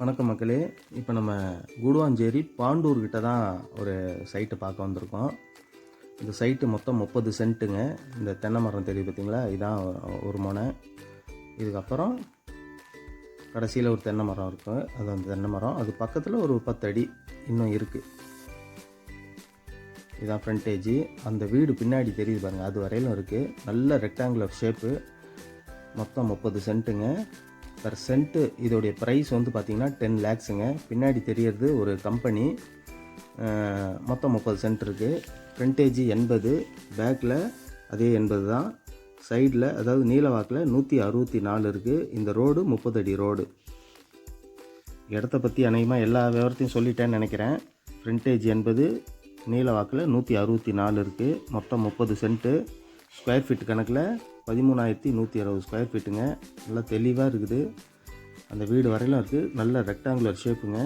வணக்கம் மக்களே. இப்போ நம்ம கூடுவாஞ்சேரி பாண்டூர்கிட்ட தான் ஒரு சைட்டு பார்க்க வந்திருக்கோம். இந்த சைட்டு மொத்தம் முப்பது சென்ட்டுங்க இந்த தென்னை மரம் தெரியுது பார்த்தீங்களா இதான் ஒரு முனை. இதுக்கப்புறம் கடைசியில் ஒரு தென்னை மரம் இருக்கும் அது அந்த தென்னை மரம். அது பக்கத்தில் ஒரு பத்து அடி இன்னும் இருக்குது இதான் ஃப்ரண்டேஜி அந்த வீடு பின்னாடி தெரியுது பாருங்கள் அது வரையிலும் இருக்குது நல்ல ரெக்டாங்குலர் ஷேப்பு மொத்தம் முப்பது சென்ட்டுங்க பர் சென்ட்டு இதோடைய ப்ரைஸ் வந்து பார்த்திங்கன்னா டென் லேக்ஸுங்க பின்னாடி தெரியறது ஒரு கம்பெனி மொத்தம் முப்பது சென்ட் இருக்குது ஃப்ரண்டேஜி எண்பது பேக்கில் அதே எண்பது தான். சைடில் அதாவது நீலவாக்கில் நூற்றி அறுபத்தி நாலு இருக்குது இந்த ரோடு முப்பது அடி ரோடு இடத்த பற்றி அநேகமாக எல்லா விவரத்தையும் சொல்லிட்டேன்னு நினைக்கிறேன். ஃப்ரண்டேஜ் எண்பது நீலவாக்கில் நூற்றி அறுபத்தி நாலு இருக்குது மொத்தம் முப்பது சென்ட்டு ஸ்கொயர் ஃபீட் கணக்கில் பதிமூணாயிரத்தி நூற்றி அறுபது ஸ்கொயர் ஃபீட்டுங்க நல்லா தெளிவாக இருக்குது. அந்த வீடு வரையிலும் இருக்குது நல்ல ரெக்டாங்குலர் ஷேப்புங்க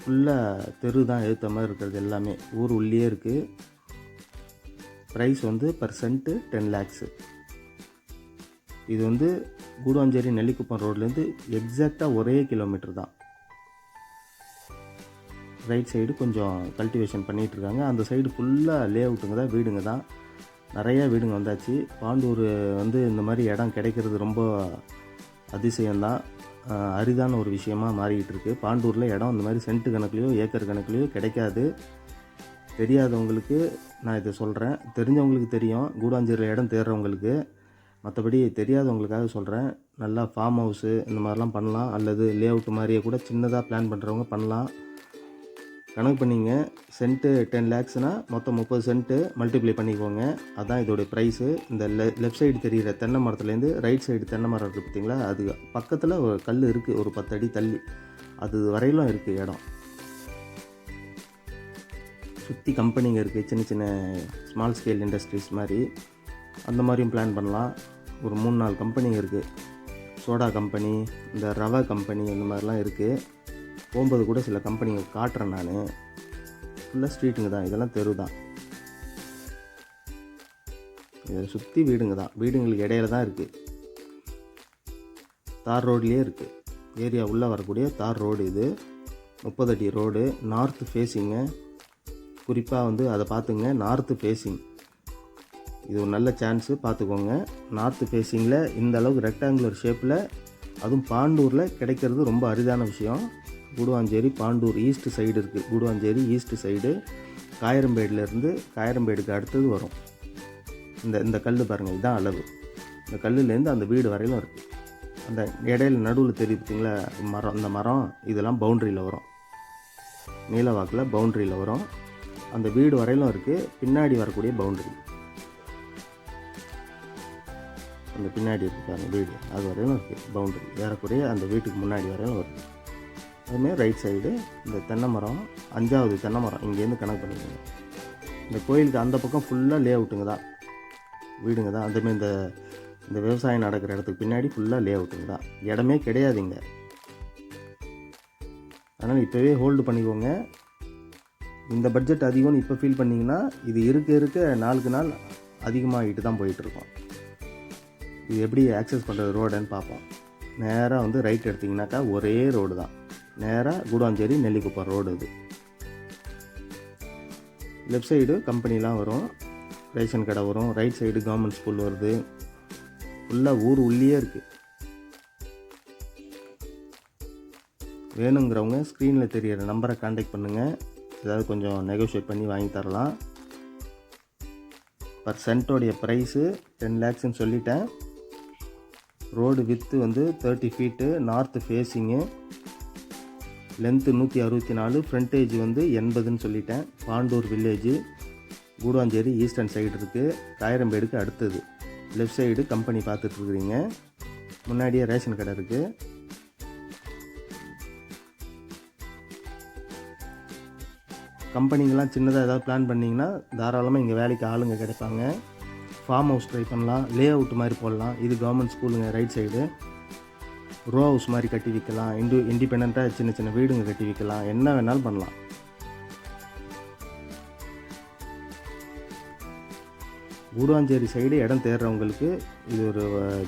ஃபுல்லாக தெரு தான் எழுத்த மாதிரி இருக்கிறது எல்லாமே. ஊர் உள்ளே இருக்குது ப்ரைஸ் வந்து பர் சென்ட்டு டென் லேக்ஸு இது வந்து கூடுவாஞ்சேரி நெல்லிக்குப்பம் ரோட்லேருந்து எக்ஸாக்டாக ஒரே கிலோமீட்டர் தான். ரைட் சைடு கொஞ்சம் கல்டிவேஷன் பண்ணிகிட்ருக்காங்க. அந்த சைடு ஃபுல்லாக லே அவுட்டுங்க தான் வீடுங்க தான். நிறையா வீடுங்க வந்தாச்சு. பாண்டூர் வந்து இந்த மாதிரி இடம் கிடைக்கிறது ரொம்ப அதிசயம்தான் அரிதான ஒரு விஷயமா மாறிக்கிட்டு இருக்குது பாண்டூரில் இடம் இந்த மாதிரி சென்ட் கணக்குலையோ ஏக்கர் கணக்குலையோ கிடைக்காது. தெரியாதவங்களுக்கு நான் இதை சொல்கிறேன் தெரிஞ்சவங்களுக்கு தெரியும். கூடாஞ்சேரியில் இடம் தேடுறவங்களுக்கு மற்றபடி தெரியாதவங்களுக்காக சொல்கிறேன் நல்லா ஃபார்ம் ஹவுஸு இந்த மாதிரிலாம் பண்ணலாம். அல்லது லே அவுட் மாதிரியே கூட சின்னதாக பிளான் பண்ணுறவங்க பண்ணலாம். கணக்கு பண்ணிங்க. சென்ட்டு டென் லேக்ஸ்னால் மொத்தம் முப்பது சென்ட்டு மல்டிப்ளை பண்ணிக்கோங்க. அதான் இதோடைய ப்ரைஸு இந்த லெ லெஃப்ட் சைடு தெரிகிற தென்னை மரத்துலேருந்து ரைட் சைடு தென்னை மரம் இருக்குது பார்த்தீங்களா? அது பக்கத்தில் ஒரு கல் இருக்குது ஒரு பத்து அடி தள்ளி. அது வரையிலும் இருக்குது இடம். சுற்றி கம்பெனிங்க இருக்குது சின்ன சின்ன ஸ்மால் ஸ்கேல் இண்டஸ்ட்ரீஸ் மாதிரி. அந்த மாதிரியும் பிளான் பண்ணலாம். ஒரு மூணு நாலு கம்பெனிங்க இருக்குது சோடா கம்பெனி இந்த ரவா கம்பெனி இந்த மாதிரிலாம் இருக்குது போகும்போது கூட சில கம்பெனிங்க காட்டுறேன் நான். ஃபுல்லாக ஸ்ட்ரீட்டுங்க தான். இதெல்லாம் தெரு தான். இதை சுற்றி வீடுங்க தான். வீடுங்களுக்கு இடையில தான் இருக்குது தார் ரோட்லேயே இருக்குது ஏரியா உள்ளே வரக்கூடிய தார் ரோடு இது. முப்பது அடி ரோடு. நார்த்து ஃபேஸிங்க குறிப்பாக வந்து அதை பார்த்துங்க நார்த்து ஃபேஸிங் இது ஒரு நல்ல சான்ஸு பார்த்துக்கோங்க நார்த்து ஃபேஸிங்கில் இந்த அளவுக்கு ரெக்டாங்குலர் ஷேப்பில் அதுவும் பாண்டூரில் கிடைக்கிறது ரொம்ப அரிதான விஷயம். கூடுவாஞ்சேரி பாண்டூர் ஈஸ்ட் சைடு இருக்குது கூடுவாஞ்சேரி ஈஸ்ட் சைடு காயரம்பேடுலேருந்து காயரம்பேடுக்கு அடுத்தது வரும். இந்த இந்த கல் பாருங்கள் இதுதான் அளவு. இந்த கல்லுலேருந்து அந்த வீடு வரையிலும் இருக்குது அந்த இடையில நடுவில் தெரியுதுங்களா மரம் அந்த மரம் இதெல்லாம் பவுண்ட்ரியில் வரும். நீலவாக்கில் பவுண்ட்ரியில் வரும். அந்த வீடு வரையிலும் இருக்குது பின்னாடி வரக்கூடிய பவுண்ட்ரி. அந்த பின்னாடி இருக்குது அந்த வீடு. அது வரையிலும் இருக்குது பவுண்ட்ரி. ஏறக்குறைய அந்த வீட்டுக்கு முன்னாடி வரையிலும் வருது. அதுமாரி ரைட் சைடு இந்த தென்னை மரம் அஞ்சாவது தென்னை மரம் இங்கேருந்து கணக்கு பண்ணிக்கோங்க. இந்த கோயிலுக்கு அந்த பக்கம் ஃபுல்லாக லே அவுட்டுங்க தான். வீடுங்க தான். அதுமாரி இந்த இந்த விவசாயம் நடக்கிற இடத்துக்கு பின்னாடி ஃபுல்லாக லே அவுட்டுங்க தான். இடமே கிடையாதுங்க. அதனால் இப்போவே ஹோல்டு பண்ணிக்கோங்க. இந்த பட்ஜெட் அதிகம்னு இப்போ ஃபீல் பண்ணிங்கன்னா இது இருக்க இருக்க நாளுக்கு நாள் அதிகமாகிட்டு தான் போயிட்டுருக்கோம். இது எப்படி ஆக்சஸ் பண்ணுறது ரோடுன்னு பார்ப்போம். நேராக வந்து ரைட் எடுத்திங்கனாக்கா ஒரே ரோடு தான். நேராக கூடாஞ்சேரி நெல்லிக்குப்பம் ரோடு இது. லெஃப்ட் சைடு கம்பெனிலாம் வரும். ரேஷன் கடை வரும். ரைட் சைடு கவர்மெண்ட் ஸ்கூல் வருது. ஃபுல்லாக ஊர் உள்ளேயே இருக்குது வேணுங்கிறவங்க ஸ்க்ரீனில் தெரியிற நம்பரை காண்டாக்ட் பண்ணுங்கள் ஏதாவது கொஞ்சம் நெகோஷியேட் பண்ணி வாங்கி தரலாம். பர் சென்ட்டோடைய ப்ரைஸு டென் லேக்ஸ்னு சொல்லிட்டேன். ரோடு வித்து வந்து thirty feet north facing length நூற்றி அறுபத்தி நாலு ஃப்ரண்டேஜ் வந்து எண்பதுன்னு சொல்லிட்டேன். Pandur village Guduvancheri eastern side இருக்குது காயரம்பேடுக்கு அடுத்தது. லெஃப்ட் சைடு கம்பெனி பார்த்துட்ருக்குறீங்க. முன்னாடியே ரேஷன் கடை இருக்குது கம்பெனிங்கெலாம் சின்னதாக ஏதாவது பிளான் பண்ணிங்கன்னா தாராளமாக இங்கே வேலைக்கு ஆளுங்க கிடைப்பாங்க. ஃபார்ம் ஹவுஸ் ட்ரை பண்ணலாம். லே அவுட் மாதிரி போடலாம். இது கவர்மெண்ட் ஸ்கூலுங்க ரைட் சைடு ரோ ஹவுஸ் மாதிரி கட்டி விற்கலாம் இண்டு இண்டிபெண்ட்டாக சின்ன சின்ன வீடுங்க கட்டி விற்கலாம் என்ன வேணாலும் பண்ணலாம். கூடுவாஞ்சேரி சைடு இடம் தேடுறவங்களுக்கு இது ஒரு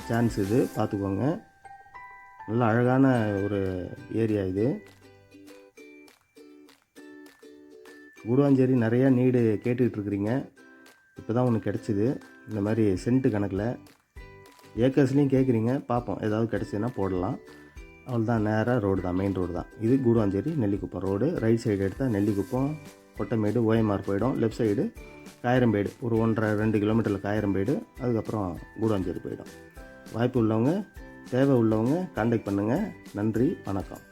சான்ஸ் இது. பார்த்துக்கோங்க. நல்ல அழகான ஒரு ஏரியா இது. கூடுவாஞ்சேரி நிறையா நீடு கேட்டுக்கிட்டு இருக்கிறீங்க. இப்போ தான் ஒன்று கிடச்சிது. இந்த மாதிரி சென்ட்டு கணக்கில் ஏக்கர்ஸ்லேயும் கேட்குறீங்க பார்ப்போம் ஏதாவது கிடச்சிதுன்னா போடலாம். அவ்வளோதான் நேராக ரோடு தான் மெயின் ரோடு தான். இது Guduvancheri Nellikuppam road right side எடுத்தால் நெல்லிக்குப்பம் கொட்டமேடு ஓஎம்ஆர் போயிடும். லெஃப்ட் சைடு காயரம்பேடு ஒரு ஒன்றரை ரெண்டு கிலோமீட்டரில் காயரம்பேடு அதுக்கப்புறம் கூடுவாஞ்சேரி போயிடும். வாய்ப்பு உள்ளவங்க தேவை உள்ளவங்க கான்டாக்ட் பண்ணுங்கள் நன்றி வணக்கம்.